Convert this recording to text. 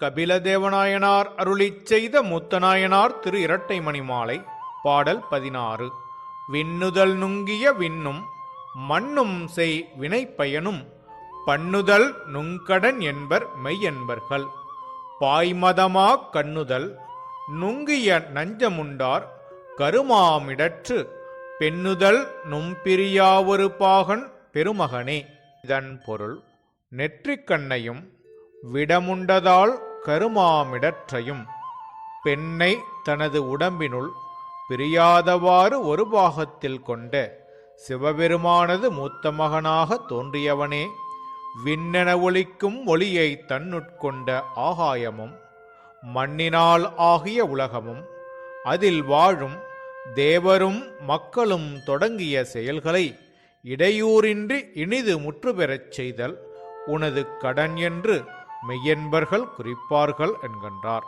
கபிலதேவநாயனார் அருளி செய்த முத்தநாயனார் திரு இரட்டைமணி மாலை பாடல் பதினாறு. விண்ணுதல் நுங்கிய விண்ணும் மண்ணும் செய் வினை பயனும் பண்ணுதல் நுங்கடன் என்பர் மெய்யென்பர்கள். பாய்மதமா கண்ணுதல் நுங்கிய நஞ்சமுண்டார் கருமாமிடற்று பெண்ணுதல் நும்பிரியாவொரு பாகன் பெருமகனே. இதன் பொருள் நெற்றிக்கண்ணையும் விடமுண்டதால் கருமாமிடற்றையும். பெண்ணை தனது உடம்பினுள் பிரியாதவாறு ஒரு பாகத்தில் கொண்ட சிவபெருமானது மூத்த மகனாக தோன்றியவனே விண்ணென ஒளிக்கும் ஒளியை தன்னுட்கொண்ட ஆகாயமும் மண்ணினால் ஆகிய உலகமும் அதில் வாழும் தேவரும் மக்களும் தொடங்கிய செயல்களை இடையூறின்றி இனிது முற்றுபெறச் செய்தல் உனது கடன் என்று மெய்யன்பர்கள் குறிப்பார்கள் என்கின்றார்.